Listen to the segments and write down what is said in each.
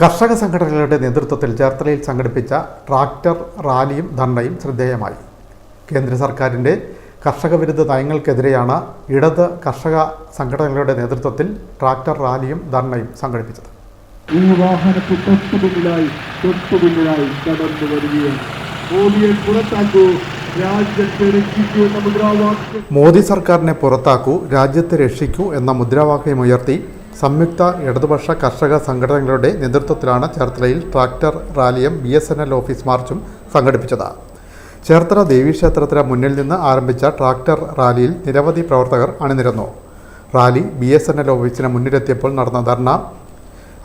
കർഷക സംഘടനകളുടെ നേതൃത്വത്തിൽ ചേർത്തലയിൽ സംഘടിപ്പിച്ച ട്രാക്ടർ റാലിയും ധർണയും ശ്രദ്ധേയമായി. കേന്ദ്ര സർക്കാരിന്റെ കർഷക വിരുദ്ധ നയങ്ങൾക്കെതിരെയാണ് ഇടത് കർഷക സംഘടനകളുടെ നേതൃത്വത്തിൽ ട്രാക്ടർ റാലിയും ധർണയും സംഘടിപ്പിച്ചത്. ഈ വാഹനത്തിൽ കടന്നു വരികയാണ്. മോദിയെ പുറത്താക്കൂ മോദി സർക്കാരിനെ പുറത്താക്കൂ രാജ്യത്തെ രക്ഷിക്കൂ എന്ന മുദ്രാവാക്യമുയർത്തി സംയുക്ത ഇടതുപക്ഷ കർഷക സംഘടനകളുടെ നേതൃത്വത്തിലാണ് ചേർത്തലയിൽ ട്രാക്ടർ റാലിയും B S N L office മാർച്ചും സംഘടിപ്പിച്ചത്. ചേർത്തല ദേവീക്ഷേത്രത്തിന് മുന്നിൽ നിന്ന് ആരംഭിച്ച ട്രാക്ടർ റാലിയിൽ നിരവധി പ്രവർത്തകർ അണിനിരന്നു. Rally B S N L ഓഫീസിന് മുന്നിലെത്തിയപ്പോൾ നടന്ന ധർണ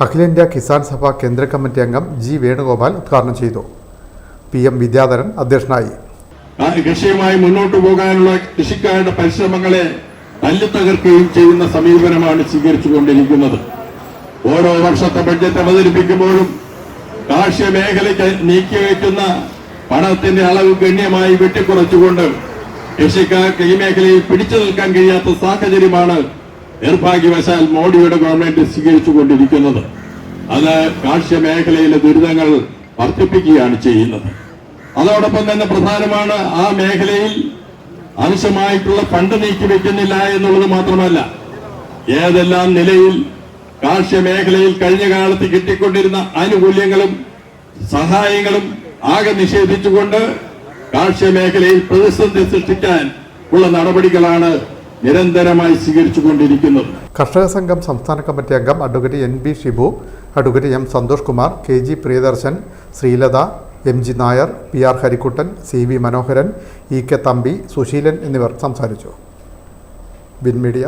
അഖിലേന്ത്യാ കിസാൻ സഭ കേന്ദ്ര കമ്മിറ്റി അംഗം ജി വേണുഗോപാൽ ഉദ്ഘാടനം ചെയ്തു. പി എം വിദ്യാധരൻ അധ്യക്ഷനായി. കൃഷിയുമായി മുന്നോട്ട് പോകാനുള്ള കൃഷിക്കാരുടെ പരിശ്രമങ്ങളെ തല്ലിത്തകർക്കുകയും ചെയ്യുന്ന സമീപനമാണ് സ്വീകരിച്ചുകൊണ്ടിരിക്കുന്നത്. ഓരോ വർഷത്തെ ബഡ്ജറ്റ് അവതരിപ്പിക്കുമ്പോഴും കാർഷിക മേഖലയ്ക്ക് നീക്കിവയ്ക്കുന്ന പണത്തിന്റെ അളവ് ഗണ്യമായി വെട്ടിക്കുറച്ചുകൊണ്ട് കൃഷിക്കാർക്ക് ഈ മേഖലയിൽ പിടിച്ചു നിൽക്കാൻ കഴിയാത്ത സാഹചര്യമാണ് നിർഭാഗ്യവശാൽ മോഡിയുടെ ഗവൺമെന്റ് സ്വീകരിച്ചുകൊണ്ടിരിക്കുന്നത്. അത് കാർഷിക മേഖലയിലെ ദുരിതങ്ങൾ വർദ്ധിപ്പിക്കുകയാണ് ചെയ്യുന്നത്. അതോടൊപ്പം തന്നെ പ്രധാനമാണ് ആ മേഖലയിൽ ആവശ്യമായിട്ടുള്ള ഫണ്ട് നീക്കി വെക്കുന്നില്ല എന്നുള്ളത് മാത്രമല്ല ഏതെല്ലാം നിലയിൽ കാർഷിക മേഖലയിൽ കഴിഞ്ഞ കാലത്ത് കിട്ടിക്കൊണ്ടിരുന്ന ആനുകൂല്യങ്ങളും സഹായങ്ങളും ആകെ നിഷേധിച്ചുകൊണ്ട് കാർഷിക മേഖലയിൽ പ്രതിസന്ധി സൃഷ്ടിക്കാൻ ഉള്ള നടപടികളാണ് നിരന്തരമായി സ്വീകരിച്ചുകൊണ്ടിരിക്കുന്നത്. കർഷക സംഘം സംസ്ഥാന കമ്മിറ്റി അംഗം advocate N B Shibu advocate M Santhosh Kumar K G Priyadarshan Sreelatha M G Nair P R Harikuttan C V Manoharan E K Thampi Susheelan എന്നിവർ സംസാരിച്ചു. Bin media